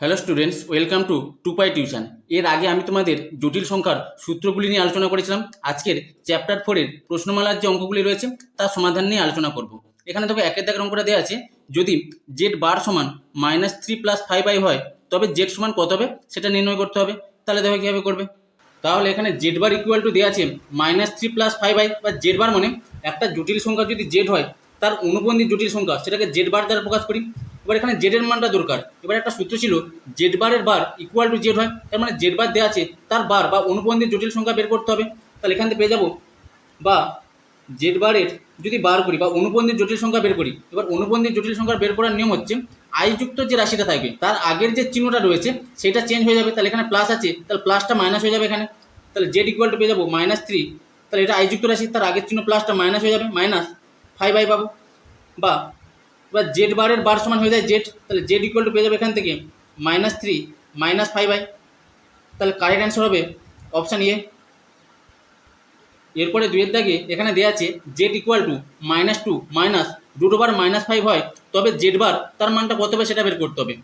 Hello students, welcome to two pi tuition. এর আগে আমি তোমাদের জটিল সংখ্যার সূত্রগুলি নিয়ে আলোচনা করেছিলাম। আজকের চ্যাপ্টার ফোরের প্রশ্নমালার যে অঙ্কগুলি রয়েছে তার সমাধান নিয়ে আলোচনা করব। এখানে তবে একের দাগের অঙ্কটা দেওয়া আছে, যদি জেড বার সমান minus three plus five I হয়, তবে জেড সমান কত হবে? সেটা নির্ণয় করতে হবে। তাহলে দেখো কীভাবে করবে? তাহলে এখানে জেড বার ইকুয়াল টু দেওয়া আছে minus three plus five I বা জেড বার মানে একটা জটিল সংখ্যা যদি জেড হয়, তার অনুবন্ধী জটিল সংখ্যা, সেটাকে জেড বার দ্বারা প্রকাশ করি। এবার এখানে জেড এর মানটা দরকার। এবার একটা সূত্র ছিল জেড বারের বার ইকুয়াল টু জেড হয়, তার মানে জেড বার দেওয়া আছে, তার বার বা অনুবন্ধী জটিল সংখ্যা বের করতে হবে। তাহলে এখান থেকে পেয়ে যাব, বা জেড বারের যদি বার করি বা অনুবন্ধী জটিল সংখ্যা বের করি, এবার অনুবন্ধী জটিল সংখ্যা বের করার নিয়ম হচ্ছে আইযুক্ত যে রাশিটা থাকবে, তার আগের যে চিহ্নটা রয়েছে, সেটা চেঞ্জ হয়ে যাবে, তাহলে এখানে প্লাস আছে, তাহলে প্লাসটা মাইনাস হয়ে যাবে এখানে। তাহলে জেড ইকুয়াল টু পেয়ে যাব মাইনাস থ্রি তাহলে এটা আইযুক্ত রাশি, তার আগের চিহ্ন প্লাসটা মাইনাস হয়ে যাবে মাইনাস ফাইভ আই পাবো, বা এবার জেড বারের বার সমান হয়ে যায় জেড তাহলে জেড ইকুয়াল টু পেয়ে যাবে এখান থেকে minus three minus five I তাহলে কারেক্ট অ্যান্সার হবে অপশান ইয়ে এরপরে দুয়ের দাগে এখানে দেওয়া আছে Z equal to minus two minus root over minus five হয়, তবে জেড বার তার মানটা কত হবে সেটা বের করতে হবে।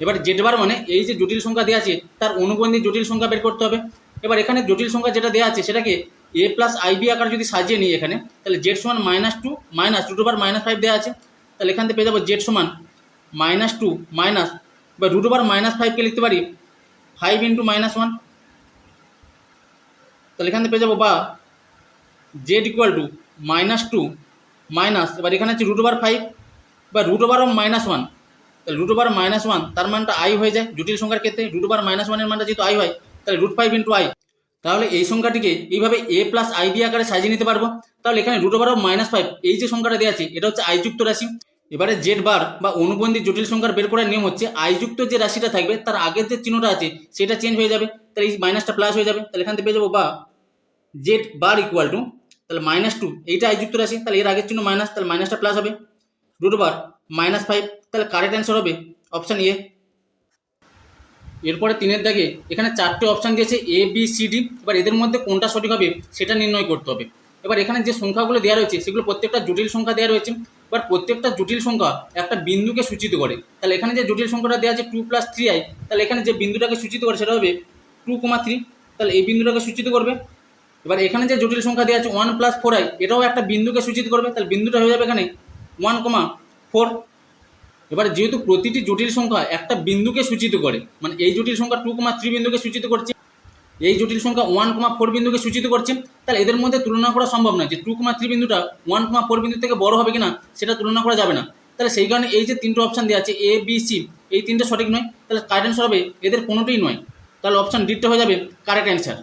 এবার জেড বার মানে এই যে জটিল সংখ্যা দেওয়া আছে, তার অনুবন্ধী জটিল সংখ্যা বের করতে হবে। এবার এখানে জটিল সংখ্যা যেটা দেওয়া আছে, সেটাকে এ প্লাস আইবি আকার যদি সাজিয়ে নিই এখানে, তাহলে জেড সমান minus two minus root over minus five দেওয়া আছে। তাহলে এখান থেকে পেয়ে যাব জেড সমান মাইনাস টু মাইনাস বা রুট ওভার মাইনাস ফাইভকে লিখতে পারি? ফাইভ ইন্টু মাইনাস ওয়ান তাহলে এখান থেকে পেয়ে যাব বা Z equal to minus two minus এবার এখানে হচ্ছে রুট ওভার ফাইভ বা root over of minus one তাহলে রুট ওভার মাইনাস ওয়ান তার মানটা আই হয়ে যায় জটিল সংখ্যার ক্ষেত্রে। রুট ওভার মাইনাস ওয়ানের মানটা যেহেতু আই হয়, তাহলে রুট ফাইভ ইন্টু আই তাহলে এই সংখ্যাটিকে এইভাবে এ প্লাস আই বি আকারে সাজিয়ে নিতে পারব। তাহলে এখানে root over of minus five এই যে সংখ্যাটা দেওয়া আছে, এটা হচ্ছে আইযুক্ত রাশি। এবারে জেড বার বা অনুবন্ধী জটিল সংখ্যার বের করার নিয়ম হচ্ছে আইযুক্ত যে রাশিটা থাকবে, তার আগের যে চিহ্নটা আছে, সেটা চেঞ্জ হয়ে যাবে। তাহলে এই মাইনাসটা প্লাস হয়ে যাবে। তাহলে এখান থেকে পেয়ে যাব বা জেড বার ইকুয়াল টু তাহলে মাইনাস টু এইটা আইযুক্ত রাশি, তাহলে এর আগের চিহ্ন মাইনাস তাহলে মাইনাসটা প্লাস হবে। রুট বার মাইনাস ফাইভ তাহলে কারেক্ট অ্যান্সার হবে অপশান এ এরপরে তিনের দাগে এখানে চারটে অপশান দিয়েছে এ বি সি ডি এবার এদের মধ্যে কোনটা সঠিক হবে, সেটা নির্ণয় করতে হবে। এবার এখানে যে সংখ্যাগুলো দেওয়া রয়েছে, সেগুলো প্রত্যেকটা জটিল সংখ্যা দেওয়া রয়েছে। এবার প্রত্যেকটা জটিল সংখ্যা একটা বিন্দুকে সূচিত করে। তাহলে এখানে যে জটিল সংখ্যাটা দেওয়া আছে টু প্লাস থ্রি আই তাহলে এখানে যে বিন্দুটাকে সূচিত করে সেটা হবে টু কমা থ্রি তাহলে এই বিন্দুটাকে সূচিত করবে। এবার এখানে যে জটিল সংখ্যা দেওয়া আছে ওয়ান প্লাস ফোর আই এটাও একটা বিন্দুকে সূচিত করবে, তাহলে বিন্দুটা হয়ে যাবে এখানে ওয়ান কমা ফোর এবার যেহেতু প্রতিটি জটিল সংখ্যা একটা বিন্দুকে সূচিত করে মানে এই জটিল সংখ্যা টু কমা থ্রি বিন্দুকে সূচিত করছে এই জটিল সংখ্যা ওয়ান কমা ফোর বিন্দুকে সূচিত করছে, তাহলে এদের মধ্যে তুলনা করা সম্ভব নয় যে টু কমা থ্রি বিন্দুটা ওয়ান কমা ফোর বিন্দু থেকে বড় হবে কিনা, সেটা তুলনা করা যাবে না। তাহলে সেই কারণে এই যে তিনটে অপশান দেওয়া আছে এ বি সি এই তিনটে সঠিক নয়, তাহলে কারেক্ট অ্যান্সার হবে এদের কোনোটাই নয়। তাহলে অপশান ডিটটা হয়ে যাবে কারেক্ট অ্যান্সার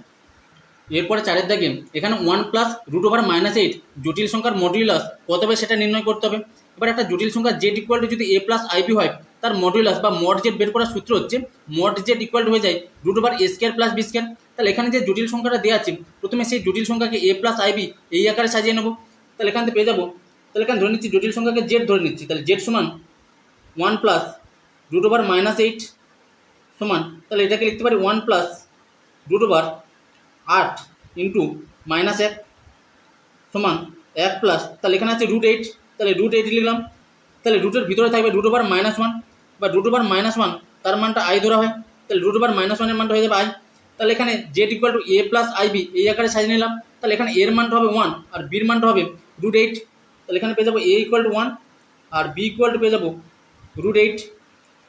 এরপরে চারের দাগে এখানে one plus root over minus eight জটিল সংখ্যার মডিউলাস কত হবে সেটা নির্ণয় করতে হবে। এবার একটা জটিল সংখ্যা জেড ইকুয়াল টু যদি এ প্লাস আইবি হয়, তার মডিউলাস বা মড জেড বের করার সূত্র হচ্ছে মড জেড ইকুয়াল হয়ে যায় root over A square plus B square তাহলে এখানে যে জটিল সংখ্যাটা দেওয়া আছে, প্রথমে সেই জটিল সংখ্যাকে এ প্লাস আইবি এই আকারে সাজিয়ে নেব। তাহলে এখান থেকে পেয়ে যাব। তাহলে এখানে ধরে নিচ্ছি জটিল সংখ্যাকে জেড ধরে নিচ্ছি। তাহলে জেড সমান one plus root over minus eight সমান, তাহলে এটাকে লিখতে পারি ওয়ান প্লাস রুট ওভার আট ইন্টু মাইনাস এক সমান এক প্লাস তাহলে এখানে আছে রুট এইট তাহলে রুট এইট লিখলাম। তাহলে রুটের ভিতরে থাকবে রুট ওভার মাইনাস ওয়ান বা রুট ওভার মাইনাস ওয়ান তার মানটা আই ধরা হয়। তাহলে রুট ওভার মাইনাস ওয়ানের মানটা হয়ে যাবে আই তাহলে এখানে Z equal to A plus I B এই আকারে সাজিয়ে নিলাম। তাহলে এখানে এর মানটা হবে ওয়ান আর বির মানটা হবে রুট এইট তাহলে এখানে পেয়ে যাব এ ইকুয়াল টু ওয়ান আর বি ইকুয়াল টু পেয়ে যাব রুট এইট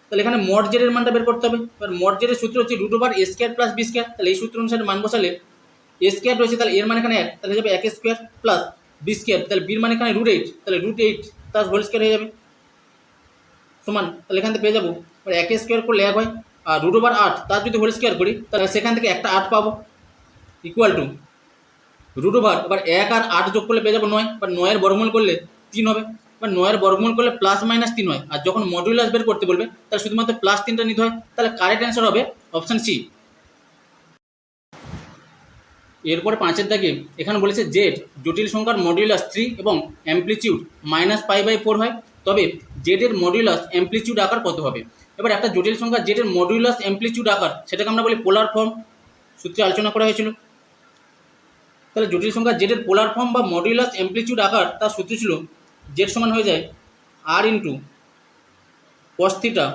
তাহলে এখানে মড জেডের মানটা বের করতে হবে। এবার মড জেডের সূত্র হচ্ছে root over A square plus B square তাহলে এই সূত্র অনুসারে মান বসালে এ স্কোয়ার রয়েছে, তাহলে এর মানে এখানে এক। তাহলে যাবে এক স্কোয়ার প্লাস বি স্কোয়ার তাহলে বির মানে এখানে রুট এইট তাহলে root eight plus whole square হয়ে যাবে। সমান, তাহলে এখান থেকে পেয়ে যাব এক স্কোয়ার করলে এক হয়, আর রুট ওভার আট, তার যদি হোল স্কোয়ার করি, তাহলে সেখান থেকে একটা আট পাবো ইকুয়াল টু রুট ওভার এবার এক আর আট যোগ করলে পেয়ে যাব নয়, এবার নয়ের বর্গমূল করলে তিন হবে, এবার নয়ের বর্গমূল করলে প্লাস মাইনাস তিন হয়, আর যখন মডুলাস বের করতে বলবে, তাহলে শুধুমাত্র প্লাস তিনটা নিতে হয়, তাহলে কারেক্ট অ্যান্সার হবে অপশান সি এরপরে পাঁচের দাগে এখানে বলেছে জেড জটিল সংখ্যার মডিউলাস থ্রি এবং amplitude minus five by four হয়। তবে জেডের মডিউলাস অ্যাম্পলিচিউড আকার কত হবে? এবার একটা জটিল সংখ্যা জেডের মডিউলাস অ্যাম্পলিচিউড আকার, সেটাকে আমরা বলি পোলার ফর্ম সূত্রে আলোচনা করা হয়েছিল। তাহলে জটিল সংখ্যা জেডের পোলার ফর্ম বা মডিউলাস অ্যাম্পলিচিউড আকার, তার সূত্র ছিল জেড সমান হয়ে যায় আর into cos theta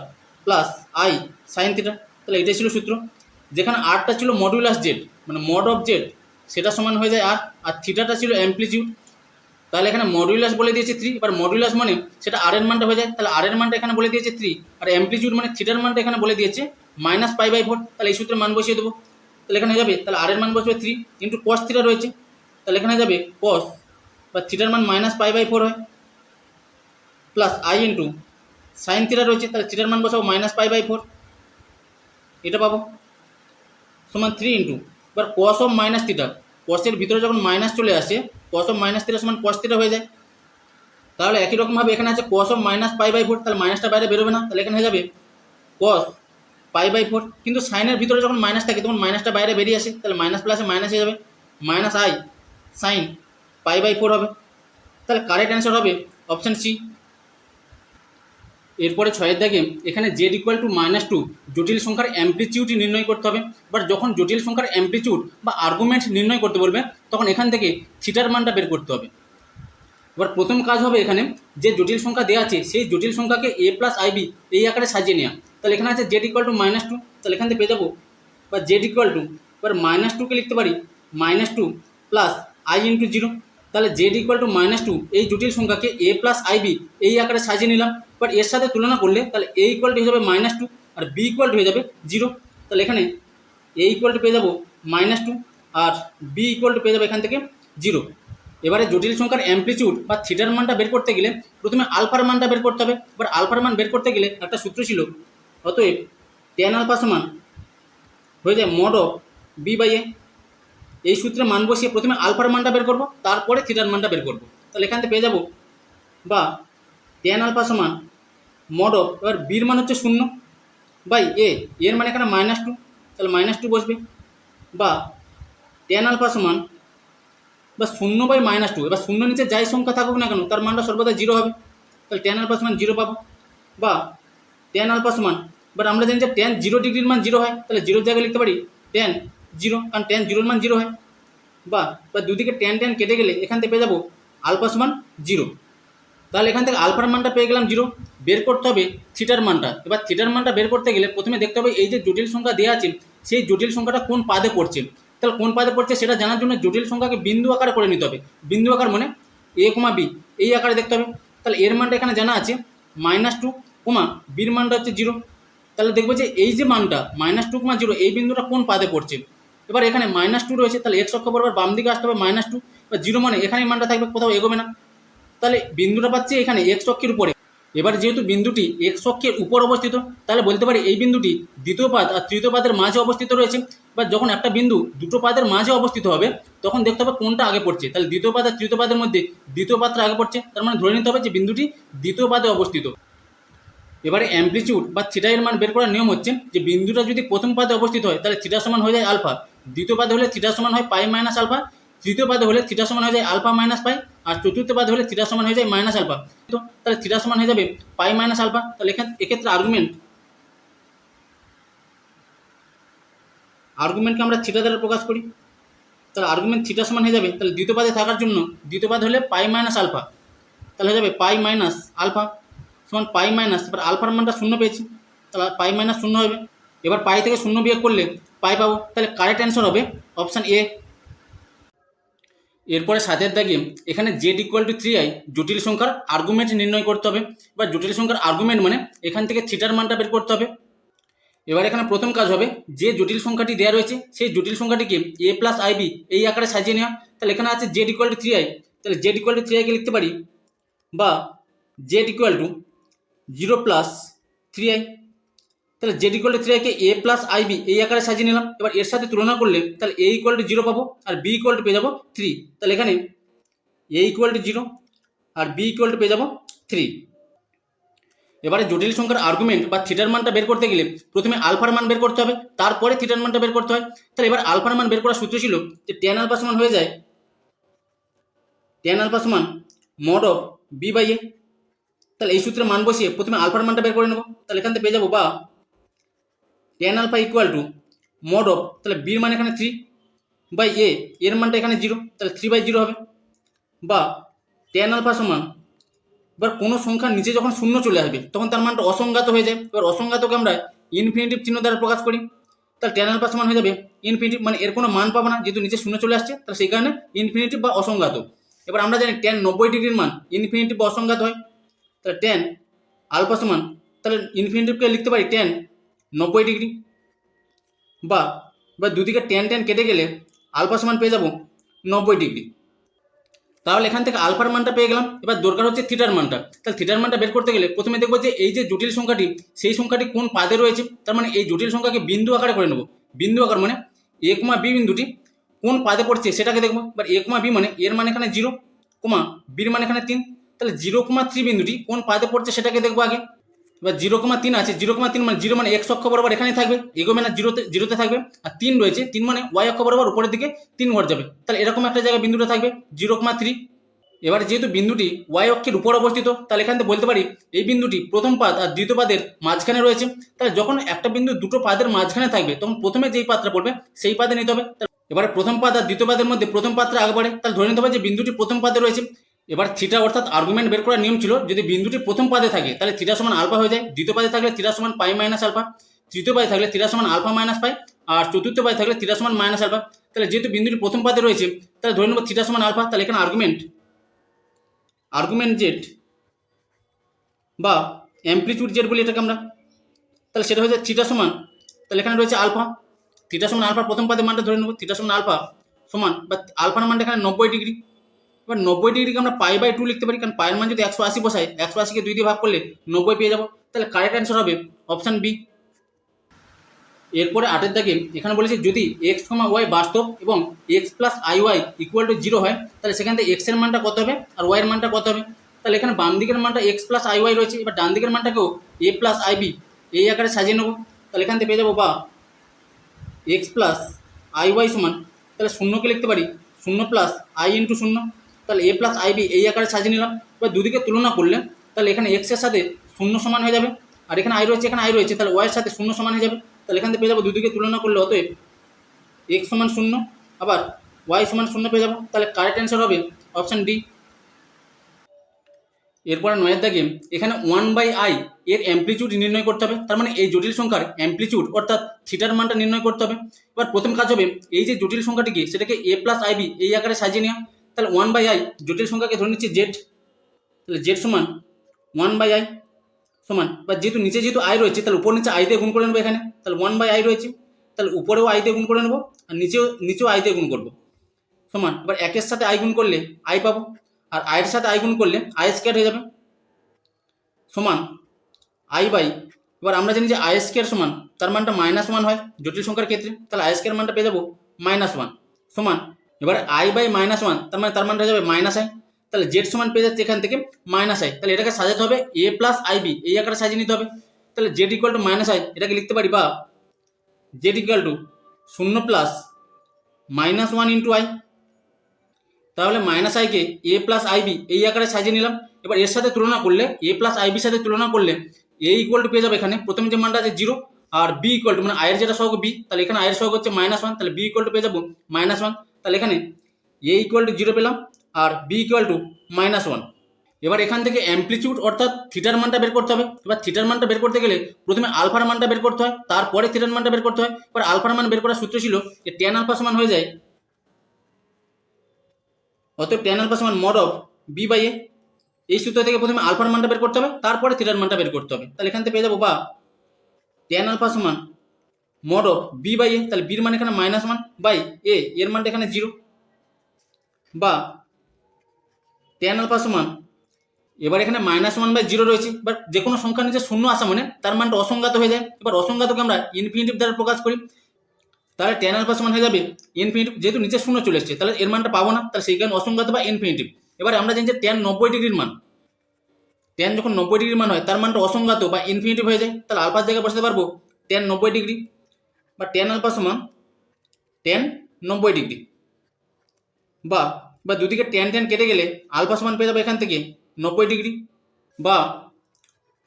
plus I sine theta তাহলে এটাই ছিল সূত্র। যেখানে আরটা ছিল মডুলাস জেড মানে মড অফ জেড সেটা সমান হয়ে যায় আর আর থিটাটা ছিল অ্যাম্পলিটিউড তাহলে এখানে মডুলাস বলে দিয়েছে থ্রি এবার মডুলাস মানে সেটা আর এর মানটা হয়ে যায়, তাহলে আর এর মানটা এখানে বলে দিয়েছে থ্রি আর অ্যাম্পলিটিউড মানে থিটার মানটা এখানে বলে দিয়েছে মাইনাস পাই বাই ফোর তাহলে এই সূত্রে মান বসিয়ে দেবো। তাহলে এখানে যাবে, তাহলে আর এর মান বসবে থ্রি ইন্টু কস থিটা রয়েছে। তাহলে এখানে যাবে কস বা থিটার মান মাইনাস পাই বাই ফোর হয়। Plus I into sine theta রয়েছে, তাহলে থিটার মান বসাবো মাইনাস পাই বাই ফোর এটা পাবো। সমান থ্রি ইন্টু এবার কস অফ মাইনাস থিটা কসের ভিতরে যখন মাইনাস চলে আসে কস অফ মাইনাস থিটা সমান কস থিটা হয়ে যায়। তাহলে একই রকমভাবে এখানে আছে cos of minus pi by four তাহলে মাইনাসটা বাইরে বেরোবে না, তাহলে এখানে হয়ে যাবে কস পাই বাই ফোর কিন্তু সাইনের ভিতরে যখন মাইনাস থাকে, তখন মাইনাসটা বাইরে বেরিয়ে আসে, তাহলে মাইনাস প্লাসে মাইনাস হয়ে যাবে। Minus I sine pi by four হবে। তাহলে কারেক্ট অ্যান্সার হবে অপশান সি এরপরে ছয়ের দাগে এখানে Z equal to minus two জটিল সংখ্যার অ্যাম্পলিটিউড নির্ণয় করতে হবে। বাট যখন জটিল সংখ্যার অ্যাম্পলিটিউড বা আর্গুমেন্ট নির্ণয় করতে বলবে, তখন এখান থেকে থিটার মানটা বের করতে হবে। এবার প্রথম কাজ হবে এখানে যে জটিল সংখ্যা দেওয়া আছে, সেই জটিল সংখ্যাকে এ প্লাস আইবি এই আকারে সাজিয়ে নেওয়া তাহলে এখানে আছে Z equal to minus two তাহলে এখান থেকে পেয়ে যাব বা জেড ইকুয়াল টু এবার মাইনাস টুকে লিখতে পারি minus two plus I into zero তাহলে Z equal to minus two এই জটিল সংখ্যাকে এ প্লাস আইবি এই আকারে সাজিয়ে নিলাম। বাট এর সাথে তুলনা করলে তাহলে এ ইকুয়াল টু হয়ে যাবে মাইনাস টু আর বি ইকুয়াল টু হয়ে যাবে জিরো তাহলে এখানে এ ইকুয়াল টু পেয়ে যাব মাইনাস টু আর বি ইকুয়াল টু পেয়ে যাবে এখান থেকে জিরো এবারে জটিল সংখ্যার অ্যাম্পলিটিউড বা থিটার মানটা বের করতে গেলে প্রথমে আলফার মানটা বের করতে হবে। এবার আলফার মান বের করতে গেলে একটা সূত্র ছিল, অতএব টেন আলফা সমান হয়ে যায় mod of B by A এই সূত্রে মান বসিয়ে প্রথমে আলফার মানটা বের করব, তারপরে থিটার মানটা বের করব। তাহলে এখান থেকে পেয়ে যাব, বা টেন আলফা সমান মড অফ এবার বির মান হচ্ছে শূন্য, বাই এ এর মানে এখানে মাইনাস টু তাহলে মাইনাস টু বসবে, বা টেন আলফা সমান, বা শূন্য বাই মাইনাস টু এবার শূন্য নিচে যাই সংখ্যা থাকুক না কেন, তার মানটা সর্বদা জিরো হবে, তাহলে টেন আলফা সমান জিরো পাবো, বা টেন আলফা সমান বাট আমরা জানি যে টেন জিরো ডিগ্রির মান জিরো হয়, তাহলে জিরোর জায়গায় লিখতে পারি টেন জিরো, কারণ টেন জিরোর মান জিরো হয়। বা বা দুদিকে টেন টেন কেটে গেলে এখান থেকে পেয়ে যাব আলফা সমান জিরো। তাহলে এখান থেকে আলফার মানটা পেয়ে গেলাম জিরো। বের করতে হবে থিটার মানটা। এবার থিটার মানটা বের করতে গেলে প্রথমে দেখতে হবে এই যে জটিল সংখ্যা দেওয়া আছে, সেই জটিল সংখ্যাটা কোন পাদে পড়ছে? তাহলে কোন পাদে পড়ছে সেটা জানার জন্য জটিল সংখ্যাকে বিন্দু আকারে করে নিতে হবে। বিন্দু আকার মানে এ কমা বি এই আকারে দেখতে হবে। তাহলে এর মানটা এখানে জানা আছে মাইনাস টু কমা বির মানটা হচ্ছে জিরো। তাহলে দেখব যে এই যে মানটা মাইনাস টু কমা জিরো, এই বিন্দুটা কোন পাদে পড়ছে? এবার এখানে মাইনাস টু রয়েছে, তাহলে এক্স অক্ষ বরাবর বাম দিকে আসতে হবে মাইনাস টু বা জিরো মানে এখানেই মানটা থাকবে, কোথাও এগোবে না। তাহলে বিন্দুটা পাচ্ছি এখানে এক্স অক্ষের উপরে। এবার যেহেতু বিন্দুটি এক্স অক্ষের উপর অবস্থিত, তাহলে বলতে পারি এই বিন্দুটি দ্বিতীয় পাদ আর তৃতীয় পাদের মাঝে অবস্থিত রয়েছে। বা যখন একটা বিন্দু দুটো পাদের মাঝে অবস্থিত হবে, তখন দেখতে হবে কোনটা আগে পড়ছে। তাহলে দ্বিতীয় পাদ আর তৃতীয় পাদের মধ্যে দ্বিতীয় পাদটা আগে পড়ছে, তার মানে ধরে নিতে হবে যে বিন্দুটি দ্বিতীয় পাদে অবস্থিত। এবারে অ্যাম্পলিটিউড বা থিটা এর মান বের করার নিয়ম হচ্ছে যে বিন্দুটা যদি প্রথম পাদে অবস্থিত হয়, তাহলে থিটা সমান হয়ে যায় আলফা দ্বিতীয় পাদে হলে থিটা সমান হয় পাই মাইনাস আলফা, তৃতীয় পাদে হলে থিটা সমান হয়ে যায় আলফা মাইনাস পাই, আর চতুর্থ পাদে হলে থিটা সমান হয়ে যায় মাইনাস আলফা। তো তাহলে থিটা সমান হয়ে যাবে পাই মাইনাস আলফা। তাহলে এখানে এক্ষেত্রে আর্গুমেন্ট আর্গুমেন্টকে আমরা থিটা দ্বারা প্রকাশ করি। তাহলে আর্গুমেন্ট থিটা সমান হয়ে যাবে। তাহলে দ্বিতীয় পাদে থাকার জন্য দ্বিতীয় পাদ হলে পাই মাইনাস আলফা। তাহলে হয়ে যাবে পাই মাইনাস আলফা সমান পাই মাইনাস। এবার আলফার মানটা শূন্য পেয়েছি। তাহলে পাই মাইনাস শূন্য হবে। এবার পাই থেকে শূন্য বিয়োগ করলে পাই পাবো, তাহলে কারেক্ট অ্যান্সার হবে অপশান এ এরপরে সাতের দাগে এখানে Z equal to three I জটিল সংখ্যার আর্গুমেন্ট নির্ণয় করতে হবে। বা জটিল সংখ্যার আর্গুমেন্ট মানে এখান থেকে থিটার মানটা বের করতে হবে। এবার এখানে প্রথম কাজ হবে, যে জটিল সংখ্যাটি দেওয়া রয়েছে, সেই জটিল সংখ্যাটিকে এ প্লাস আইবি এই আকারে সাজিয়ে নেওয়া। তাহলে এখানে আছে Z equal to three I তাহলে জেড ইকুয়াল টু থ্রি আইকে লিখতে পারি, বা Z equal to zero plus three I তাহলে জেড ইকুয়াল টু থ্রি আইকে এ প্লাস আইবি এই আকারে সাজিয়ে নিলাম। এবার এর সাথে তুলনা করলে তাহলে এ ইকুয়াল টু জিরো পাবো আর বি ইকুয়াল টু পেয়ে যাব থ্রি তাহলে এখানে এ ইকুয়াল টু জিরো আর বি ইকুয়াল টু পেয়ে যাব থ্রি এবারে জটিল সংখ্যার আর্গুমেন্ট বা থিটার মানটা বের করতে গেলে প্রথমে আলফার মান বের করতে হবে, তারপরে থিটার মানটা বের করতে হয়। তাহলে এবার আলফার মান বের করার সূত্র ছিল যে টেন আলফা সমান হয়ে যায় টেন আলফা সমান mod of B by A তাহলে এই সূত্রে মান বসিয়ে প্রথমে আলফার মানটা বের করে নেব। তাহলে এখান থেকে পেয়ে যাব বা tan alpha equal to mod of তাহলে বির মান এখানে থ্রি বাই এ এর মানটা এখানে জিরো তাহলে থ্রি বাই জিরো হবে। বা টেন আলফা সমান, এবার কোনো সংখ্যার নিচে যখন শূন্য চলে আসবে, তখন তার মানটা অসংজ্ঞাত হয়ে যায়। এবার অসংজ্ঞাতকে আমরা ইনফিনিটিভ চিহ্ন দ্বারা প্রকাশ করি। তাহলে টেন আলফা সমান হয়ে যাবে ইনফিনিটিভ মানে এর কোনো মান পাবো না, যেহেতু নিচে শূন্য চলে আসছে, তাহলে সেই কারণে ইনফিনিটিভ বা অসংজ্ঞাত। এবার আমরা জানি টেন নব্বই ডিগ্রির মান ইনফিনিটিভ বা অসংজ্ঞাত হয়। তাহলে টেন আলফা সমান, তাহলে ইনফিনিটিভকে লিখতে পারি টেন নব্বই ডিগ্রি। বা বা দুদিকে টেন টেন কেটে গেলে আলফা সমান পেয়ে যাব নব্বই ডিগ্রি। তাহলে এখান থেকে আলফার মানটা পেয়ে গেলাম। এবার দরকার হচ্ছে থিটার মানটা। তাহলে থিটার মানটা বের করতে গেলে প্রথমে দেখব যে এই যে জটিল সংখ্যাটি, সেই সংখ্যাটি কোন পাদে রয়েছে? তার মানে এই জটিল সংখ্যাকে বিন্দু আকারে করে নেব। বিন্দু আকার মানে এ কমা বি বিন্দুটি কোন পাদে পড়ছে সেটাকে দেখব। এবার এ কমা বি মানে এর মানে এখানে জিরো কমা বির মানে এখানে তিন। তাহলে জিরো কমা থ্রি বিন্দুটি কোন পাদে পড়ছে সেটাকে দেখব আগে। এবার জিরো কমা তিন আছে, জিরো কমা তিন মানে জিরো মানে এক্স অক্ষ বরাবর এখানে থাকবে এগোবে না জিরোতে জিরোতে থাকবে, আর তিন রয়েছে, তিন মানে ওয়াই অক্ষ বরাবর উপরের দিকে তিন ঘর যাবে। তাহলে এরকম একটা জায়গায় বিন্দুটা থাকবে, জিরো কমা থ্রি। এবার যেহেতু বিন্দুটি ওয়াই অক্ষের উপর অবস্থিত, তাহলে এখান থেকে বলতে পারি এই বিন্দুটি প্রথম পাদ আর দ্বিতীয় পাদের মাঝখানে রয়েছে। তাহলে যখন একটা বিন্দু দুটো পাদের মাঝখানে থাকবে, তখন প্রথমে যেই পাত্রা পড়বে, সেই পাদে নিতে হবে। এবারে প্রথম পাদ আর দ্বিতীয় পাদের মধ্যে প্রথম পাত্রা আগে বাড়ে, তাহলে ধরে নিতে হবে যে বিন্দুটি প্রথম পাদে রয়েছে। এবার থিটা অর্থাৎ আর্গুমেন্ট বের করার নিয়ম ছিল, যদি বিন্দুটি প্রথম পাদে থাকে, তাহলে থিটা সমান আলফা হয়ে যায়, দ্বিতীয় পাদে থাকলে থিটা সমান পাই মাইনাস আলফা, তৃতীয় পাদে থাকলে থিটা সমান আলফা মাইনাস পাই, আর চতুর্থ পাদে থাকলে থিটা সমান মাইনাস আলফা। তাহলে যেহেতু বিন্দুটি প্রথম পাদে রয়েছে, তাহলে ধরে নেব থিটা সমান আলফা, তাহলে এখানে আর্গুমেন্ট আর্গুমেন্ট জেড বা অ্যাম্পলিচিউড জেড বলি এটাকে আমরা। তাহলে সেটা হচ্ছে থিটা সমান, তাহলে এখানে রয়েছে আলফা, থিটা সমান আলফা প্রথম পাদের মানটা ধরে নেব, থিটা সমান আলফা সমান, বা আলফার মানটা এখানে নব্বই ডিগ্রি। এবার নব্বই ডিগ্রিকে আমরা পাই বাই টু লিখতে পারি, কারণ পায়ের মান যদি একশো আশি বসাই, একশো আশিকে দুই দিয়ে ভাগ করলে নব্বই পেয়ে যাব। তাহলে কারেক্ট অ্যান্সার হবে অপশান বি এরপরে আটের দাগে এখানে বলেছে, যদি এক্স কমা ওয়াই বাস্তব এবং X plus I Y equal to zero হয়, তাহলে সেখান থেকে এক্সের মানটা কত হবে আর ওয়াই এর মানটা কত হবে? তাহলে এখানে বাম দিকের মানটা এক্স প্লাস আই ওয়াই রয়েছে, এবার ডান দিকের মানটাকেও এ প্লাস আই বি এই আকারে সাজিয়ে নেব। তাহলে এখান থেকে পেয়ে যাব বা এক্স প্লাস আই ওয়াই সমান, তাহলে শূন্যকে লিখতে পারি, শূন্য প্লাস আই ইন্টু শূন্য। তাহলে এ প্লাস আই বি এই আকারে সাজিয়ে নিলাম। এবার দুদিকে তুলনা করলে, তাহলে এখানে এক্সের সাথে শূন্য সমান হয়ে যাবে। আর এখানে আই রয়েছে, এখানে আই রয়েছে, তাহলে ওয়াইয়ের সাথে শূন্য সমান হয়ে যাবে। তাহলে এখান থেকে পেয়ে যাব দুদিকে তুলনা করলে অতএব এক্স সমান শূন্য, আবার ওয়াই সমান শূন্য পেয়ে যাব। তাহলে কারেক্ট অ্যান্সার হবে অপশান ডি এরপরে নয়ের দাগে এখানে ওয়ান বাই আই এর অ্যাম্পলিচিউড নির্ণয় করতে হবে। তার মানে এই জটিল সংখ্যার অ্যাম্পলিচিউড অর্থাৎ থিটার মানটা নির্ণয় করতে হবে। এবার প্রথম কাজ হবে, এই যে জটিল সংখ্যাটিকে, সেটাকে এ প্লাস আই বি এই আকারে সাজিয়ে নেওয়া। তাহলে ওয়ান বাই আই জটিল সংখ্যাকে ধরে নিচ্ছি জেড তাহলে জেড সমান ওয়ান বাই আই সমান, বা যেহেতু নিচে যেহেতু আই রয়েছে, তাহলে উপর নিচে আই দিয়ে গুণ করে নেব এখানে, তাহলে ওয়ান বাই আই রয়েছে, তাহলে উপরেও আই দিয়ে গুণ করে নেব, আর নিচেও নিচেও আই দিয়ে গুণ করব, সমান, এবার একের সাথে আই গুণ করলে আই পাবো, আর আয়ের সাথে আই গুণ করলে আই স্কোয়ার হয়ে যাবে, সমান আই বাই এবার আমরা জানি যে আই স্কোয়ার সমান, তার মানটা মাইনাস ওয়ান হয় জটিল সংখ্যার ক্ষেত্রে, তাহলে আই স্কোয়ার মানটা পেয়ে যাব মাইনাস ওয়ান সমান এবার আই বাই মাইনাস ওয়ান তার মানে তার মানটা যাবে মাইনাস আই তাহলে জেড সমান পেয়ে যাচ্ছে এখান থেকে মাইনাস আই তাহলে এটাকে সাজাতে হবে এ প্লাস আই বি এই আকারে সাজিয়ে নিতে হবে। তাহলে Z equal to minus I এটাকে লিখতে পারি বা জেড ইকুয়াল টু শূন্য plus minus one into I তাহলে মাইনাস আইকে এ প্লাস আইবি এই আকারে সাজিয়ে নিলাম। এবার এর সাথে তুলনা করলে এ প্লাস আইবির সাথে তুলনা করলে এ ইকুয়াল টু পেয়ে যাবে এখানে। প্রথম যে মানটা আছে জিরো আর বি ইকুয়াল টু মানে আয়ের যেটা সহগ বি তাহলে এখানে আয়ের সহগ হচ্ছে মাইনাস ওয়ান তাহলে বি ইকুয়াল টু পেয়ে যাব মাইনাস ওয়ান তাহলে এখানে এ ইকুয়াল টু জিরো পেলাম আর B equal to minus one এবার এখান থেকে অ্যাম্পলিচিউড অর্থাৎ থিটার মানটা বের করতে হবে। এবার থিটার মানটা বের করতে গেলে প্রথমে আলফার মানটা বের করতে হয়, তারপরে থিটার মানটা বের করতে হয়। এবার আলফার মান বের করার সূত্র ছিল যে টেন আলফা সমান হয়ে যায়, অতএব টেন আলফা সমান mod of B by A এই সূত্র থেকে প্রথমে আলফার মানটা বের করতে হবে, তারপরে থিটার মানটা বের করতে হবে। তাহলে এখান থেকে পেয়ে যাব বা টেন আলফা সমান মড বি বাই এ, তাহলে বির মান এখানে মাইনাস ওয়ান বাই এ, এর মানটা এখানে জিরো। বা টেন আলফা সমান, এবার এখানে মাইনাস ওয়ান বাই জিরো রয়েছে বাট যে কোনো সংখ্যার নিচে শূন্য আসা মানে তার মানটা অসংজ্ঞাত হয়ে যায়। এবার অসংজ্ঞাতকে আমরা ইনফিনিটিভ দ্বারা প্রকাশ করি। তাহলে টেন আলফা সমান হয়ে যাবে ইনফিনিটিভ যেহেতু নিচে শূন্য চলে এসছে, তাহলে এর মানটা পাবো না, তাহলে সেই কারণে অসংজ্ঞাত বা ইনফিনিটিভ এবারে আমরা জানি যে টেন নব্বই ডিগ্রির মান টেন যখন নব্বই ডিগ্রির মান হয়, তার মানটা অসংজ্ঞাত বা ইনফিনিটিভ হয়ে যায়, তাহলে আলফার জায়গায় বসাতে পারব টেন নব্বই ডিগ্রি। বা টেন আলফা সমান টেন নব্বই ডিগ্রি। বা বা দুদিকে টেন টেন কেটে গেলে আলফা সমান পেয়ে যাব এখান থেকে নব্বই ডিগ্রি। বা,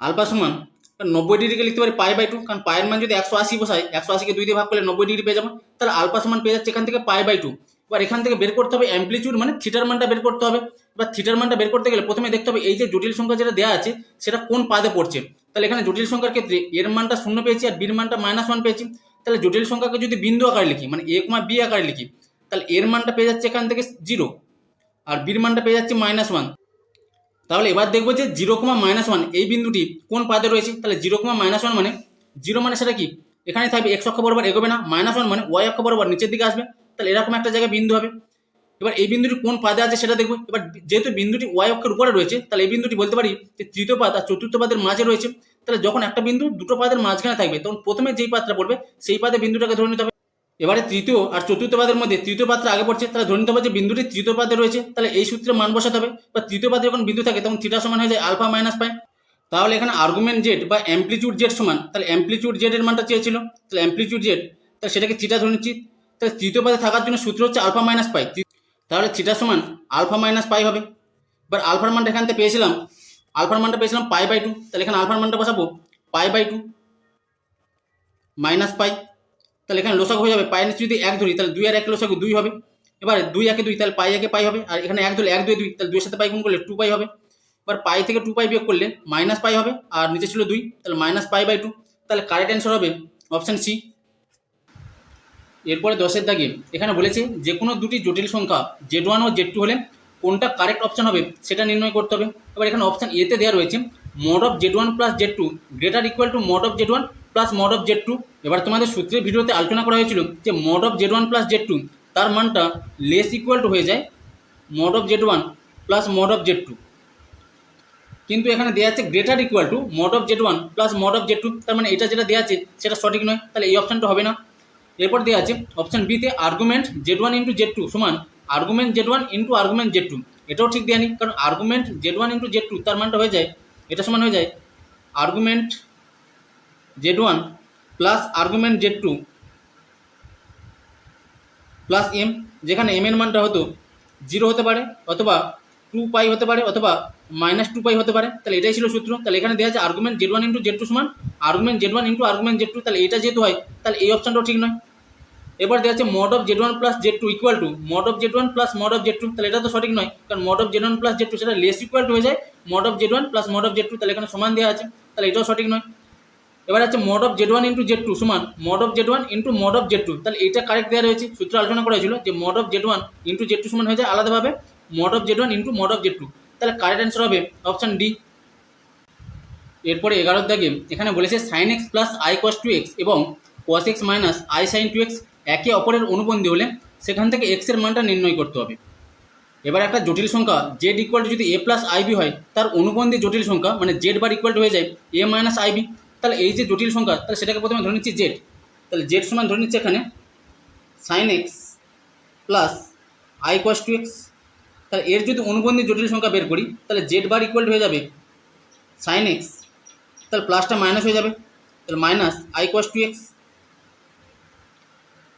আলফা সমান নব্বই ডিগ্রিকে লিখতে পারি পাই বাই টু, কারণ পায়ের মান যদি একশো আশি বসাই একশো আশিকে দুই দিয়ে ভাগ করলে নব্বই ডিগ্রি পেয়ে যাব, তাহলে আলফা সমান পেয়ে যাচ্ছে এখান থেকে পাই বাই টু। এবার এখান থেকে বের করতে হবে অ্যাম্পলিচিউড মানে থিটার মানটা বের করতে হবে। এবার থিটার মানটা বের করতে গেলে প্রথমে দেখতে হবে এই যে জটিল সংখ্যা যেটা দেওয়া আছে, সেটা কোন পাদে পড়ছে। তাহলে এখানে জটিল সংখ্যার ক্ষেত্রে এর মানটা শূন্য পেয়েছি আর বির মানটা মাইনাস ওয়ান পেয়েছি। তাহলে জটিল সংখ্যাকে যদি বিন্দু আকারে লিখি মানে এ কমা বি আকারে লিখি, তাহলে এর মানটা পেয়ে যাচ্ছে এখান থেকে জিরো আর বির মানটা পেয়ে যাচ্ছে মাইনাস ওয়ান তাহলে এবার দেখব যে জিরো কমা মাইনাস ওয়ান এই বিন্দুটি কোন পাদে রয়েছে? তাহলে জিরো কমা মাইনাস ওয়ান মানে জিরো মানে সেটা কি? এখানে থাকবে এক্স অক্ষ বরাবর এগোবে না মাইনাস ওয়ান মানে ওয়াই অক্ষ বরাবর নিচের দিকে আসবে, তাহলে এরকম একটা জায়গায় বিন্দু হবে। এবার এই বিন্দুটি কোন পাদে আছে সেটা দেখব। এবার যেহেতু বিন্দুটি ওয়াই অক্ষের উপরে রয়েছে, তাহলে এই বিন্দুটি বলতে পারি যে তৃতীয় পাদ আর চতুর্থ পাদের মাঝে রয়েছে তাহলে যখন একটা বিন্দু দুটো পাদের মাঝখানে থাকবে, তখন প্রথমে যেই পাত্রা পড়বে, সেই পাদে বিন্দুটাকে ধরে নিতে হবে। এবারে তৃতীয় আর চতুর্থ পাদের মধ্যে তৃতীয় পাত্রা আগে পড়ছে, তাহলে ধরে নিতে হবে যে বিন্দুটি তৃতীয় পাদে রয়েছে, তাহলে এই সূত্রে মান বসাতে হবে। বা তৃতীয় পাদে যখন বিন্দু থাকে, তখন থিটা সমান হয়ে যায় আলফা মাইনাস পাই। তাহলে এখানে আর্গুমেন্ট জেড বা অ্যাম্পলিচিউড জেড সমান, তাহলে অ্যাম্পলিচিউড জেড এর মানটা চেয়েছিল। তাহলে অ্যাম্পলিচিউড জেড তাহলে সেটাকে থিটা ধরে নিচ্ছি। তাহলে তৃতীয় পাদে থাকার জন্য সূত্র হচ্ছে আলফা মাইনাস পাই। তাহলে থিটা সমান আলফা মাইনাস পাই হবে। এবার আলফার মানটা এখান থেকে পেয়েছিলাম আলফার মানটা পেয়েছিলাম পাই বাই টু। তাহলে এখানে আলফার মানটা বসাবো, pi by two minus pi. তাহলে এখানে লোসাগু হয়ে যাবে, পাই নিচে যদি এক ধরি, তাহলে দুই আর এক লোসাগু দুই হবে। এবার দুই একে দুই, তাহলে পাই একে পাই হবে। আর এখানে এক ধরলে এক দুই দুই, তাহলে দুইয়ের সাথে পাই গুণ করলে টু পাই হবে। এবার পাই থেকে টু পাই বিয়োগ করলে মাইনাস পাই হবে, আর নিচে ছিল দুই, তাহলে মাইনাস পাই বাই টু তাহলে কারেক্ট অ্যান্সার হবে অপশান সি এরপরে দশের দাগে এখানে বলেছে যে কোনো দুটি জটিল সংখ্যা জেড ওয়ান ও জেড টু হলে কোনটা কারেক্ট অপশন হবে সেটা নির্ণয় করতে হবে। এবার এখানে অপশান এতে দেওয়া রয়েছে mod of Z one plus Z two greater equal to mod of Z one plus mod of Z two এবার তোমাদের সূত্রের ভিডিওতে আলোচনা করা হয়েছিল যে mod of Z one plus Z two তার মানটা লেস ইকুয়াল টু হয়ে যায় mod of Z one plus mod of Z two কিন্তু এখানে দেওয়া আছে greater equal to mod of Z one plus mod of Z two তার মানে এটা যেটা দেওয়া আছে সেটা সঠিক নয়, তাহলে এই অপশানটা হবে না। এরপর দেওয়া আছে অপশান বিতে argument Z one into Z two সমান argument Z one into argument Z two এটাও ঠিক দেয়নি, কারণ argument Z one into Z two তার মানটা হয়ে যায়, এটা সমান হয়ে যায় argument Z one plus argument Z two plus M যেখানে এম এর মানটা হতো জিরো হতে পারে অথবা টু পাই হতে পারে অথবা মাইনাস টু পাই হতে পারে, তাহলে এটাই ছিল সূত্র। তাহলে এখানে দেওয়া আছে argument Z one into Z two সমান argument Z one into argument Z two তাহলে এটা যেহেতু হয়, তাহলে এই অপশানটাও ঠিক নয়। এবার দেওয়া আছে mod of Z one plus Z two equal to mod of Z one plus mod of Z two তাহলে এটা তো সঠিক নয় কারণ mod of Z one plus Z two সেটা লেস ইকুয়াল টু হয়ে যায় mod of Z one plus mod of Z two তাহলে এখানে সমান দেওয়া আছে তাহলে এটাও সঠিক নয় এবার আছে mod of Z one into Z two সমান mod of Z one into mod of Z two তাহলে এটা কারেক্ট দেওয়া রয়েছে সূত্র আলোচনা করা হয়েছিল যে mod of Z one into Z two সমান হয়ে যায় আলাদাভাবে mod of Z one into mod of Z two তাহলে কারেক্ট অ্যান্সার হবে অপশান ডি এরপরে এগারোর দাগে এখানে বলেছে sine X plus I cos two X এবং cos X minus I sine two X একে অপরের অনুবন্ধী হলে সেখান থেকে এক্সের মানটা নির্ণয় করতে হবে। এবার একটা জটিল সংখ্যা জেড ইকুয়াল টু যদি এ প্লাস আইবি হয়, তার অনুবন্ধী জটিল সংখ্যা মানে জেড বার ইকুয়াল টু হয়ে যায় এ মাইনাস আইবি তাহলে এই যে জটিল সংখ্যা, তাহলে সেটাকে প্রথমে ধরে নিচ্ছি জেড তাহলে জেড সমান ধরে নিচ্ছে এখানে sine X plus I cos two X তাহলে এর যদি অনুবন্ধী জটিল সংখ্যা বের করি, তাহলে জেড বার ইকুয়াল হয়ে যাবে সাইন এক্স তাহলে প্লাসটা মাইনাস হয়ে যাবে, তাহলে minus I cos two X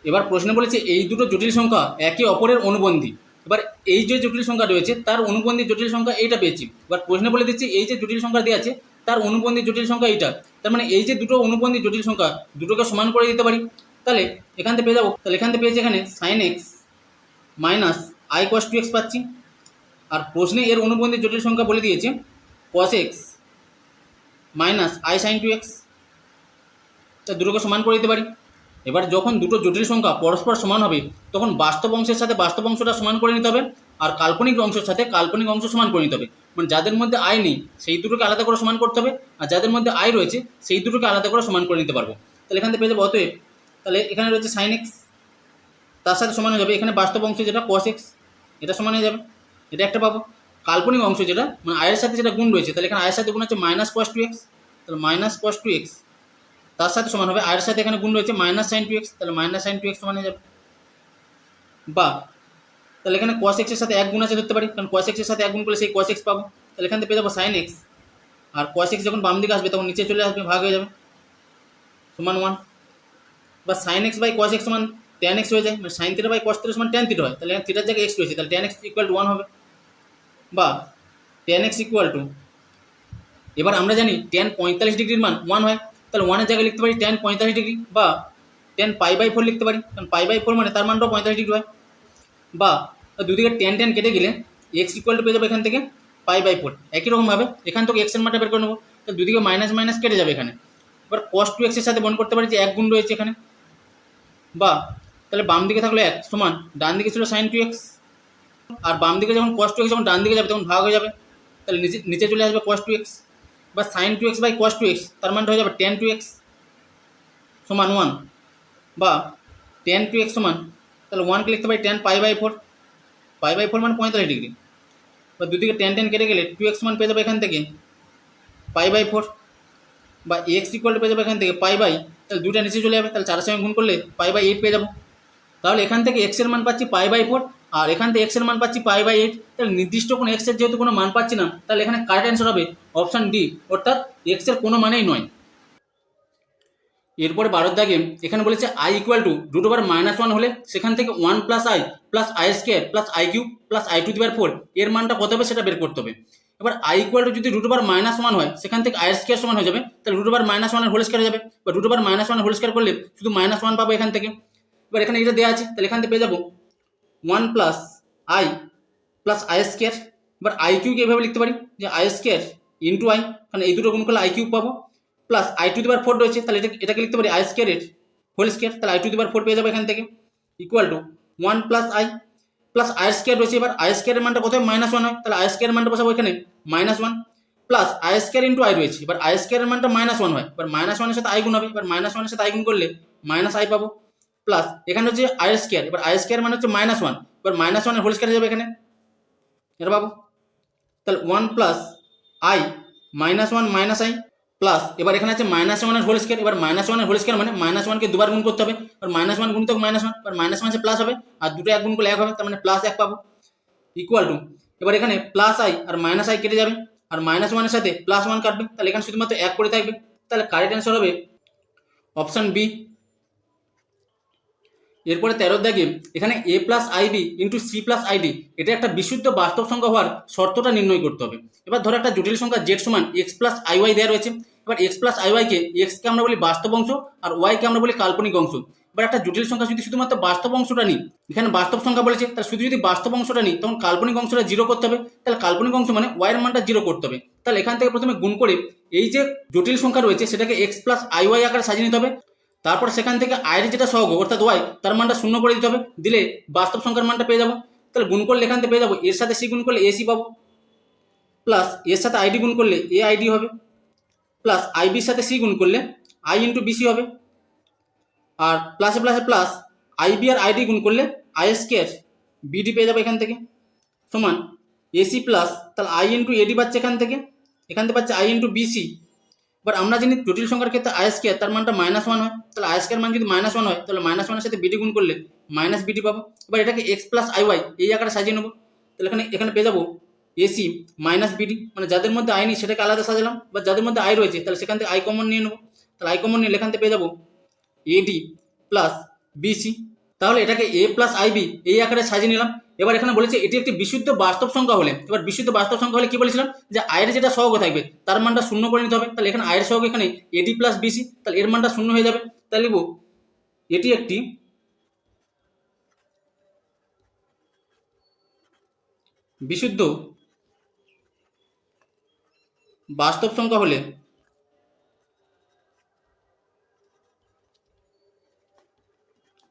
এবার প্রশ্নে বলেছে এই দুটো জটিল সংখ্যা একে অপরের অনুবন্ধী। এবার এই যে জটিল সংখ্যা রয়েছে, তার অনুবন্ধী জটিল সংখ্যা এইটা পেয়েছি। এবার প্রশ্নে বলে দিচ্ছি এই যে জটিল সংখ্যা দেওয়া আছে, তার অনুবন্ধী জটিল সংখ্যা এইটা। তার মানে এই যে দুটো অনুবন্ধী জটিল সংখ্যা, দুটোকে সমান করে দিতে পারি। তাহলে এখান থেকে পেয়ে যাব। তাহলে এখান থেকে পেয়েছি এখানে sine X minus I cos two X পাচ্ছি। আর প্রশ্নে এর অনুবন্ধী জটিল সংখ্যা বলে দিয়েছে cos X minus I sine two X তা দুটোকে সমান করে দিতে পারি। এবার যখন দুটো জটিল সংখ্যা পরস্পর সমান হবে, তখন বাস্তব অংশের সাথে বাস্তব অংশটা সমান করে নিতে হবে আর কাল্পনিক অংশের সাথে কাল্পনিক অংশ সমান করে নিতে হবে। মানে যাদের মধ্যে আয় নেই, সেই দুটোকে আলাদা করে সমান করতে হবে আর যাদের মধ্যে আয় রয়েছে, সেই দুটোকে আলাদা করে সমান করে নিতে পারব। তাহলে এখান থেকে পেয়ে যাব অতএব, তাহলে এখানে রয়েছে সাইন এক্স তার সাথে সমান হয়ে যাবে এখানে বাস্তব অংশ যেটা কস এক্স এটা সমান হয়ে যাবে, এটা একটা পাবো। কাল্পনিক অংশ যেটা মানে আয়ের সাথে যেটা গুণ রয়েছে, তাহলে এখানে আয়ের সাথে গুণ হচ্ছে মাইনাস কস টু এক্স তাহলে মাইনাস কস টু এক্স তার সাথে সমান হবে আয়ের সাথে এখানে গুণ রয়েছে মাইনাস সাইন টু এক্স তাহলে মাইনাস সাইন টু এক্স সমান যাবে। বা, তাহলে এখানে কস এক্সের সাথে এক গুণ আছে ধরতে পারি, কারণ কস এক্সের সাথে এক গুণ করলে সেই কস এক্স পাবো। তাহলে এখান থেকে পেয়ে যাব সাইন এক্স আর কস এক্স যখন বাম দিকে আসবে তখন নিচে চলে আসবে, ভাগ হয়ে যাবে। সমান ওয়ান বা sine X by cos X সমান ট্যান এক্স হয়ে যায় মানে sine theta by cos theta সমান ট্যান থিটা হয়। তাহলে এখানে থিটার জায়গায় এক্স রয়েছে, তাহলে tan X equal to one হবে। বা ট্যান এক্স ইকুয়াল টু এবার আমরা জানি ট্যান পঁয়তাল্লিশ ডিগ্রির মান ওয়ান হয়। তাহলে ওয়ানের জায়গায় লিখতে পারি টেন পঁয়তাল্লিশ ডিগ্রি বা টেন পাই বাই ফোর লিখতে পারি। কারণ পাই বাই ফোর মানে তার মানটাও পঁয়তাল্লিশ ডিগ্রি হয়। বা দুদিকে টেন টেন কেটে গেলে এক্স ইকুয়াল টু পেয়ে যাবে এখান থেকে পাই বাই ফোর একই রকমভাবে এখান থেকে এক্সের মানটা বের করে নেব। তাহলে দুদিকে মাইনাস মাইনাস কেটে যাবে এখানে। এবার কস টু এক্সের সাথে বন করতে পারি যে এক গুণ রয়েছে এখানে। বা তাহলে বাম দিকে থাকলে এক সমান ডান দিকে ছিল সাইন টু এক্স আর বাম দিকে যখন কস টু এক্স যখন ডান দিকে যাবে তখন ভাগ হয়ে যাবে। তাহলে নিচে নিচে চলে আসবে কস টু এক্স বা sine two X by cos two X তার মানটা হয়ে যাবে টেন টু এক্স সমান ওয়ান বা টেন টু এক্স সমান, তাহলে ওয়ানকে লিখতে পারি tan pi by four pi by four মানে পঁয়তাল্লিশ ডিগ্রি বা দুদিকে টেন টেন কেটে গেলে টু এক্স মান পেয়ে যাবে এখান থেকে পাই বাই ফোর বা এক্স ইকুয়াল পেয়ে যাবে এখান থেকে পাই বাই তাহলে দুটা নিচে চলে যাবে, তাহলে চারের সঙ্গে গুণ করলে পাই বাই এইট পেয়ে যাব, তাহলে এখান থেকে এক্সের মান পাচ্ছি পাই বাই ফোর আর এখান থেকে এক্সের মান পাচ্ছি পাই বাই এইট তাহলে নির্দিষ্ট কোনো এক্সের যেহেতু কোনো মান পাচ্ছি না, তাহলে এখানে কারেক্ট অ্যান্সার হবে অপশান ডি অর্থাৎ এক্সের কোনো মানেই নয়। এরপরে বারোর দাগে এখানে বলেছে I equal to root over minus one হলে সেখান থেকে one plus I plus I square plus I cube plus I two দিবার ফোর এর মানটা কত হবে সেটা বের করতে হবে। এবার আই ইকুয়াল টু যদি রুট ওভার মাইনাস ওয়ান হয়, সেখান থেকে আই স্কোয়ার সমান হয়ে যাবে, তাহলে রুট ওভার মাইনাস ওয়ানের হোল স্কোয়ার হয়ে যাবে। বা রুট ওভার মাইনাস ওয়ানের হোল স্কোয়ার করলে শুধু মাইনাস ওয়ান পাবো এখান থেকে। এবার এখানে এটা দেওয়া আছে, তাহলে এখান থেকে পেয়ে যাব one plus i plus i square এবার আই কিউকে এভাবে লিখতে পারি? যে আই স্কোয়ার ইন্টু আই কারণ এই দুটো গুণ করলে আই কিউব পাবো। প্লাস আই টু দিবার ফোর রয়েছে, তাহলে এটা এটাকে লিখতে পারি আই স্কোয়ারের হোল স্কোয়ার তাহলে আই টু দিবার ফোর পেয়ে যাব এখান থেকে। Equal to one plus i plus i square রয়েছে, এবার আই স্কোয়ারের মানটা কোথায় মাইনাস ওয়ান হয়, তাহলে আই স্কোয়ারের মানটা বসাবো এখানে minus one plus i square into i রয়েছে, এবার আই স্কোয়ারের মানটা মাইনাস ওয়ান হয়, এবার মাইনাস ওয়ানের সাথে আই গুণ হবে, এবার মাইনাস ওয়ানের সাথে আই গুণ করলে মাইনাস আই পাবো। প্লাস এখানে হচ্ছে আই স্কোয়ার এবার আই স্কোয়ার মানে হচ্ছে মাইনাস ওয়ান এবার মাইনাস ওয়ানের হোল স্কোয়ার যাবে এখানে। এটা পাবো। তাহলে one plus i minus one minus i plus এবার এখানে আছে মাইনাস ওয়ানের হোল স্কোয়ার এবার মাইনাস ওয়ানের হোল স্কোয়ার মানে মাইনাস ওয়ানকে দুবার গুণ করতে হবে। এবার মাইনাস ওয়ান গুণ তো মাইনাস ওয়ান এবার মাইনাস ওয়ান প্লাস হবে, আর দুটো এক গুণ করলে এক হবে, তার মানে প্লাস এক পাবো। ইকুয়াল টু এবার এখানে প্লাস আই আর মাইনাস আই কেটে যাবে, আর মাইনাস ওয়ানের সাথে প্লাস ওয়ান কাটবে, তাহলে এখানে শুধুমাত্র এক করে থাকবে। তাহলে কারেক্ট অ্যান্সার হবে অপশান বি এরপরে তেরো দাগে এখানে a plus i b into c plus i d এটা একটা বিশুদ্ধ বাস্তব সংখ্যা হওয়ার শর্তটা নির্ণয় করতে হবে। এবার ধরো একটা জটিল সংখ্যা জেড সমান এক্স প্লাস আইওয়াই দেওয়া রয়েছে। এবার এক্স প্লাস আইওয়াইকে এক্সকে আমরা বলি বাস্তব অংশ আর ওয়াইকে আমরা বলি কাল্পনিক অংশ। এবার একটা জটিল সংখ্যা যদি শুধুমাত্র বাস্তব অংশটা নিই, এখানে বাস্তব সংখ্যা বলেছে, তাহলে শুধু যদি বাস্তব অংশটা নিই, তখন কাল্পনিক অংশটা জিরো করতে হবে। তাহলে কাল্পনিক অংশ মানে ওয়াইয়ের মানটা জিরো করতে হবে। তাহলে এখান থেকে প্রথমে গুণ করে এই যে জটিল সংখ্যা রয়েছে, সেটাকে এক্স প্লাস আইওয়াই আকারে সাজিয়ে নিতে হবে। তারপর সেখান থেকে আয়ের যেটা সহগ, অর্থাৎ ওয়াই, তার মানটা শূন্য করে দিতে হবে। দিলে বাস্তব সংখ্যার মানটা পেয়ে যাব। তাহলে গুণ করলে এখান থেকে পেয়ে যাব। এর সাথে সি গুণ করলে এসি পাবো। প্লাস এর সাথে আইডি গুণ করলে এ আইডি হবে। প্লাস আইবির সাথে সি গুণ করলে আই ইন্টু বিসি হবে। আর প্লাসে প্লাসে প্লাস আইবি আর আইডি গুণ করলে আইএস কেয়ার বিডি পেয়ে যাবে এখান থেকে। সমান এসি প্লাস, তাহলে আই ইন্টু এডি পাচ্ছে এখান থেকে। এখান থেকে পাচ্ছে আই ইন্টু বিসি বাট আমরা জানি জটিল সংখ্যার ক্ষেত্রে আই স্কোয়ার তার মানটা মাইনাস ওয়ান হয়, তাহলে আই স্কোয়ার মান যদি মাইনাস ওয়ান হয়, তাহলে মাইনাস ওয়ানের সাথে বিডি গুণ করলে মাইনাস বিডি পাবো। এবার এটাকে এক্স প্লাস আই ওয়াই এই আকারে সাজিয়ে নেব। তাহলে এখানে এখানে পেয়ে যাব এসি মাইনাস বিডি মানে যাদের মধ্যে আই নেই সেটাকে আলাদা সাজালাম, বা যাদের মধ্যে আই রয়েছে তাহলে সেখান থেকে আই কমন নিয়ে নেব। তাহলে আই কমন নিয়ে এখান থেকে পেয়ে যাব এডি প্লাস বিসি তাহলে এটাকে এ প্লাস আইবি এই আকারে সাজিয়ে নিলাম। এবার এখানে বলেছে এটি একটি বিশুদ্ধ বাস্তব সংখ্যা হলে, এবার বিশুদ্ধ বাস্তব সংখ্যা হলে কি বলেছিলাম? যে আয়ের যেটা সহগ থাকবে, তার মানটা শূন্য করে নিতে হবে। তাহলে এখানে আয়ের সহগ এখানে এডি প্লাস বিসি তাহলে এর মানটা শূন্য হয়ে যাবে। তাহলে লিখব, এটি একটি বিশুদ্ধ বাস্তব সংখ্যা হলে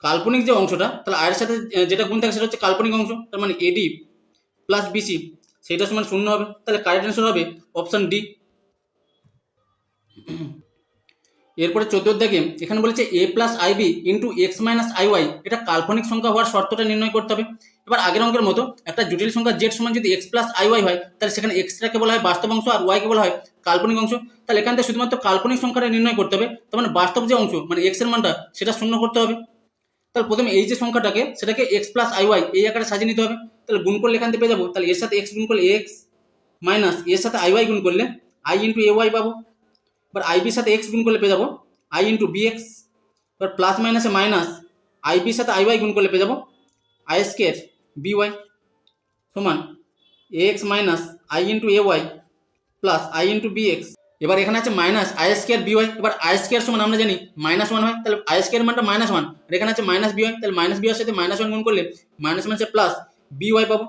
কাল্পনিক যে অংশটা, তাহলে আয়ের সাথে যেটা গুণ থাকে সেটা হচ্ছে কাল্পনিক অংশ, তার মানে এডি প্লাস বিসি সেইটা সমান শূন্য হবে। তাহলে কারেক্ট অ্যান্সার হবে অপশান ডি এরপরে চোদ্দোর দাগে এখানে বলেছে a plus i b into x minus i y এটা কাল্পনিক সংখ্যা হওয়ার শর্তটা নির্ণয় করতে হবে। এবার আগের অঙ্কের মতো একটা জটিল সংখ্যা জেড সমান যদি এক্স প্লাস আই ওয়াই হয়, তাহলে সেখানে এক্সটাকে বলা হয় বাস্তব অংশ আর ওয়াইকে বলা হয় কাল্পনিক অংশ। তাহলে এখান থেকে শুধুমাত্র কাল্পনিক সংখ্যাটা নির্ণয় করতে হবে, তার মানে বাস্তব যে অংশ মানে এক্সের মানটা, সেটা শূন্য করতে হবে। তাহলে প্রথমে এই যে সংখ্যাটাকে সেটাকে এক্স প্লাস আই ওয়াই এই আকারে সাজিয়ে নিতে হবে। তাহলে গুণ করলে এখান থেকে পেয়ে যাব। তাহলে এর সাথে এক্স গুণ করলে এক্স মাইনাস এর সাথে আই ওয়াই গুণ করলে আই ইন্টু এ ওয়াই পাবো। এবার আইবির সাথে এক্স গুণ করলে পেয়ে যাব। আই ইন্টু বি এক্স এবার প্লাস মাইনাসে মাইনাস আইবির সাথে আই ওয়াই গুণ করলে পেয়ে যাব। আই স্কের বি ওয়াই সমান a x minus i into a y plus i into b x এবার এখানে আছে minus i square b y এবার আই স্কোয়ার সমান আমরা জানি মাইনাস ওয়ান হয়, তাহলে আই স্কোয়ার মানটা মাইনাস ওয়ান আর এখানে আছে মাইনাস বি ওয়াই তাহলে মাইনাস বি ওয়ার সাথে মাইনাস ওয়ান গুণ করলে মাইনাস মাইনাসে প্লাস বি ওয়াই পাবো,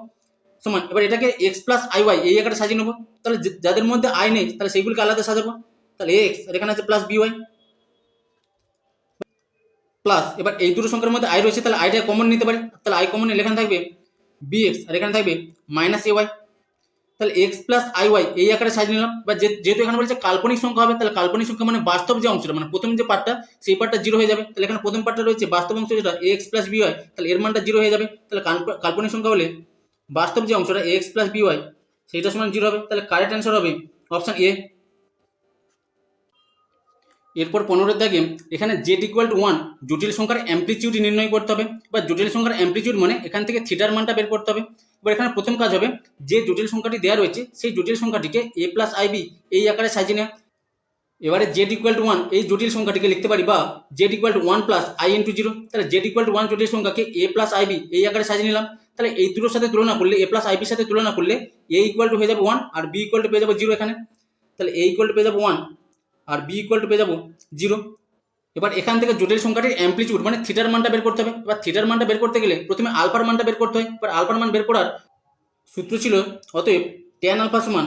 সমান, এবার এটাকে এক্স প্লাস আই ওয়াই এই আকারে সাজিয়ে নেব, তাহলে যাদের মধ্যে আই নেই, তাহলে সেইগুলিকে আলাদা সাজাবো, তাহলে এক্স আর এখানে আছে প্লাস বি ওয়াই প্লাস এবার এই দুটো সংখ্যার মধ্যে আই রয়েছে, তাহলে আইটা কমন নিতে পারি, তাহলে আই কমন এখানে থাকবে বি এক্স আর এখানে থাকবে মাইনাস এ ওয়াই তাহলে এক্স প্লাস আই ওয়াই এই আকারে সাজিয়ে নিলাম। বা যেহেতু এখানে বলছে কাল্পনিক সংখ্যা হবে, তাহলে কাল্পনিক সংখ্যা মানে বাস্তব যে অংশটা মানে প্রথম যে পার্টটা সেই পার্টটা জিরো হয়ে যাবে। তাহলে এখানে প্রথম পার্টটা রয়েছে বাস্তব অংশ যেটা এক্স প্লাস বি ওয়াই তাহলে এর মানটা জিরো হয়ে যাবে। তাহলে কাল্প- কাল্পনিক সংখ্যা হলে বাস্তব যে অংশটা এক্স প্লাস বি ওয়াই সেইটা সমান জিরো হবে। তাহলে কারেক্ট অ্যান্সার হবে অপশন এ এরপর পনেরোর দাগে এখানে জেড ইকুয়াল টু ওয়ান জটিল সংখ্যার অ্যাম্পলিচিউড নির্ণয় করতে হবে। বা জটিল সংখ্যার অ্যাম্পলিচিউড মানে এখান থেকে থিটার মানটা বের করতে হবে। এবার এখানে প্রথম কাজ হবে, যে জটিল সংখ্যাটি দেওয়া রয়েছে, সেই জটিল সংখ্যাটিকে এ প্লাস আইবি এই আকারে সাজিয়ে নেওয়া। এবারে জেড ইকুয়াল টু ওয়ান এই জটিল সংখ্যাটিকে লিখতে পারি বা z equal to one plus i into zero তাহলে জেড ইকুয়াল টু ওয়ান জটিল সংখ্যাকে এ প্লাস আইবি এই আকারে সাজিয়ে নিলাম। তাহলে এই দুটোর সাথে তুলনা করলে এ প্লাস আইবির সাথে তুলনা করলে এ ইকুয়াল টু হয়ে যাবে ওয়ান আর বি ইকুয়াল টু পেয়ে যাব জিরো এখানে। তাহলে এ ইকুয়াল টু পেয়ে যাব ওয়ান আর বি ইকুয়াল টু পেয়ে যাব জিরো এবার এখান থেকে জটিল সংখ্যাটির অ্যাম্পলিচিউড মানে থিটার মানটা বের করতে হবে। এবার থিটার মানটা বের করতে গেলে প্রথমে আলফার মানটা বের করতে হয়। এবার আলফার মান বের করার সূত্র ছিল, অতএব ট্যান আলফা সমান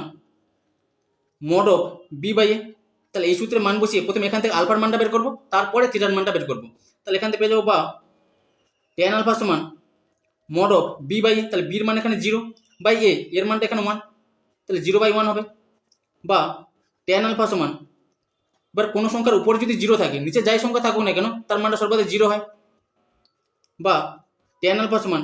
mod of b by a তাহলে এই সূত্রে মান বসিয়ে প্রথমে এখান থেকে আলফার মানটা বের করব, তারপরে থিটার মানটা বের করব। তাহলে এখান থেকে পেয়ে যাব বা ট্যান আলফা সমান mod of b by a তাহলে বির মান এখানে জিরো বাই এ এর মানটা এখানে ওয়ান তাহলে জিরো বাই ওয়ান হবে। বা ট্যান আলফা সমান এবার কোনো সংখ্যার উপরে যদি জিরো থাকে, নিচে যাই সংখ্যা থাকুক না কেন, তার মানটা সর্বদা জিরো হয়। বা টেন আলফা সমান,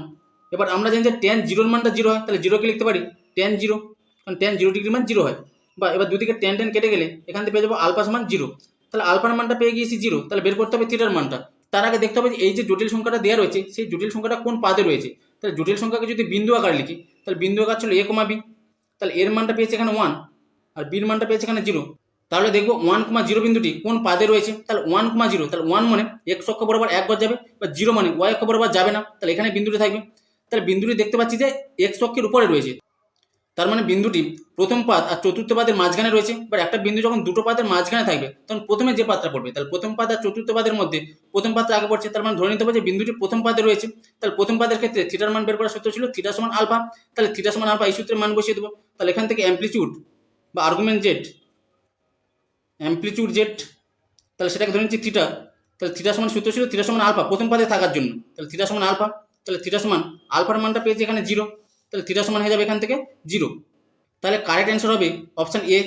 এবার আমরা জানি যে টেন জিরোর মানটা জিরো হয়, তাহলে জিরোকে লিখতে পারি? টেন জিরো কারণ টেন জিরো ডিগ্রি মান জিরো হয়। বা এবার দুদিকে টেন টেন কেটে গেলে, এখান থেকে পেয়ে যাব আলফা সমান জিরো তাহলে আলফার মানটা পেয়ে গিয়েছি জিরো তাহলে বের করতে হবে থিটার মানটা। তার আগে দেখতে হবে যে এই যে জটিল সংখ্যাটা দেওয়া রয়েছে, সেই জটিল সংখ্যাটা কোন পাদে রয়েছে? তাহলে জটিল সংখ্যাকে যদি বিন্দু আকার লিখি, তাহলে বিন্দু আকার ছিল এ কমা বি তাহলে এর মানটা পেয়েছে এখানে ওয়ান আর বির মানটা পেয়েছে এখানে জিরো তাহলে দেখব ওয়ান কমা জিরো বিন্দুটি কোন পাদে রয়েছে? তাহলে ওয়ান কমা জিরো তাহলে ওয়ান মানে এক্স অক্ষ বরাবর এক ঘর যাবে, বা জিরো মানে ওয়াই অক্ষ বরাবর যাবে না, তাহলে এখানে বিন্দুটি থাকবে। তাহলে বিন্দুটি দেখতে পাচ্ছি যে এক্স অক্ষের উপরে রয়েছে। তার মানে বিন্দুটি প্রথম পাদ আর চতুর্থ পাদের মাঝখানে রয়েছে, এবার একটা বিন্দু যখন দুটো পাদের মাঝখানে থাকবে, তখন প্রথমে যে পাত্রা পড়বে, তাহলে প্রথম পাত আর চতুর্থ পাদের মধ্যে প্রথম পাত্র আগে পড়ছে, তার মানে ধরে নিতে হবে যে বিন্দুটি প্রথম পাদে রয়েছে। তাহলে প্রথম পাদের ক্ষেত্রে থিটার মান বের করার সূত্র ছিল থিটা সমান আলফা, তাহলে থিটা সমান আলফা এই সূত্রে মান বসিয়ে দেবো। তাহলে এখান থেকে অ্যাম্পলিচিউড বা আর্গুমেন্ট জেড অ্যাম্পলিচিউড জেট তাহলে সেটাকে ধরে নিচ্ছি থিটা তাহলে থিটা সমান সূত্র ছিল থিটা সমান আলফা প্রথম পাদে থাকার জন্য। তাহলে থিটা সমান আলফা তাহলে থিটা সমান আলফার মানটা পেয়েছি এখানে জিরো তাহলে থিটা সমান হয়ে যাবে এখান থেকে জিরো তাহলে কারেক্ট অ্যান্সার হবে অপশান এ